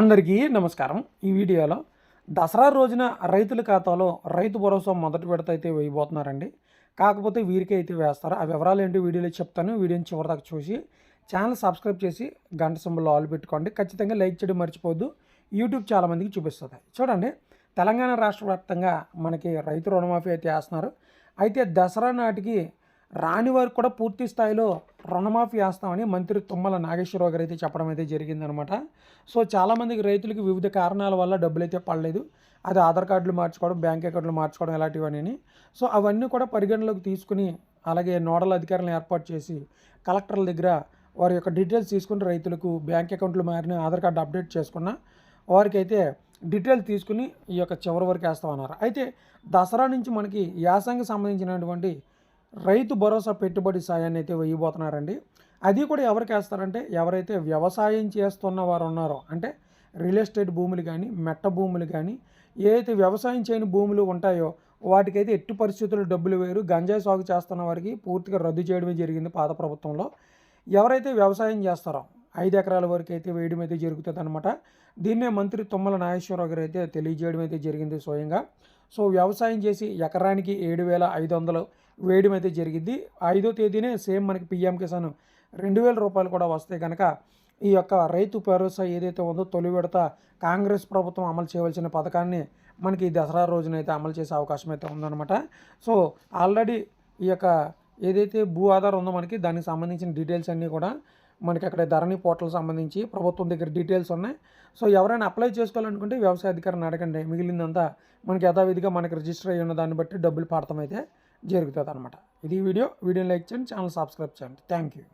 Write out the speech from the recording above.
అందరికీ నమస్కారం. ఈ వీడియోలో దసరా రోజున రైతుల ఖాతాలో రైతు భరోసా మొదటి విడత అయితే వేయబోతున్నారండి. కాకపోతే వీరికి అయితే వేస్తారు. ఆ వివరాలు ఏంటి వీడియోలో చెప్తాను. వీడియోని చివరిదాకా చూసి ఛానల్ సబ్స్క్రైబ్ చేసి గంట సింబల్ ఆల్ పెట్టుకోండి. ఖచ్చితంగా లైక్ చేయడం మర్చిపోద్దు యూట్యూబ్ చాలామందికి చూపిస్తుంది. చూడండి. తెలంగాణ రాష్ట్ర వ్యాప్తంగా మనకి రైతు రుణమాఫీ అయితే వేస్తున్నారు. అయితే దసరా నాటికి రాని వారికి కూడా పూర్తి స్థాయిలో రుణమాఫీ వేస్తామని మంత్రి తుమ్మల నాగేశ్వరరావు గారు అయితే చెప్పడం అయితే జరిగిందనమాట సో చాలామందికి రైతులకు వివిధ కారణాల వల్ల డబ్బులు అయితే పడలేదు. అది ఆధార్ కార్డులు మార్చుకోవడం బ్యాంక్ అకౌంట్లు మార్చుకోవడం ఇలాంటివన్నీ సో అవన్నీ కూడా పరిగణలోకి తీసుకుని అలాగే నోడల్ అధికారులను ఏర్పాటు చేసి కలెక్టర్ల దగ్గర వారి యొక్క డీటెయిల్స్ తీసుకుని రైతులకు బ్యాంక్ అకౌంట్లు మారిన ఆధార్ కార్డు అప్డేట్ చేసుకున్న వారికైతే డీటెయిల్స్ తీసుకుని ఈ యొక్క చివరి వరకు వేస్తామన్నారు. అయితే దసరా నుంచి మనకి యాసంగి సంబంధించినటువంటి రైతు భరోసా పెట్టుబడి సాయాన్ని అయితే వేయబోతున్నారండి. అది కూడా ఎవరికి వేస్తారంటే ఎవరైతే వ్యవసాయం చేస్తున్న వారు ఉన్నారో అంటే రియల్ ఎస్టేట్ భూములు కానీ మెట్ట భూములు కానీ ఏదైతే వ్యవసాయం చేయని భూములు ఉంటాయో వాటికైతే ఎట్టి పరిస్థితుల్లో డబ్బులు వేరు గంజాయి సాగు చేస్తున్న వారికి పూర్తిగా రద్దు చేయడమే జరిగింది పాత ప్రభుత్వంలో. ఎవరైతే వ్యవసాయం చేస్తారో ఐదు ఎకరాల వరకు అయితే వేయడం అయితే జరుగుతుంది అనమాట దీన్నే మంత్రి తుమ్మల నాగేశ్వరరావు గారు అయితే తెలియజేయడం అయితే జరిగింది స్వయంగా. సో వ్యవసాయం చేసి ఎకరానికి ఏడు వేల ఐదు వందలు వేయడం అయితే జరిగింది. ఐదో తేదీనే సేమ్ మనకి పిఎం కిసాన్ రెండు వేల రూపాయలు కూడా వస్తే కనుక ఈ యొక్క రైతు భరోసా ఏదైతే ఉందో తొలి విడత కాంగ్రెస్ ప్రభుత్వం అమలు చేయవలసిన పథకాన్ని మనకి దసరా రోజున అయితే అమలు చేసే అవకాశం అయితే ఉందన్నమాట. సో ఆల్రెడీ ఈ యొక్క ఏదైతే భూ ఆధారం ఉందో మనకి దానికి సంబంధించిన డీటెయిల్స్ అన్నీ కూడా మనకి అక్కడ ధరణి పోర్టల్ సంబంధించి ప్రభుత్వం దగ్గర డీటెయిల్స్ ఉన్నాయి. సో ఎవరైనా అప్లై చేసుకోవాలనుకుంటే వ్యవసాయ అధికారిని అడగండి. మిగిలిందంతా మనకి యథావిధిగా మనకి రిజిస్టర్ అయ్యి ఉన్న దాన్ని బట్టి డబ్బులు పడతామైతే అయితే. జరుగుతుంది అనమాట ఇది వీడియో. వీడియో లైక్ చేయండి ఛానల్ సబ్స్క్రైబ్ చేయండి. Thank you.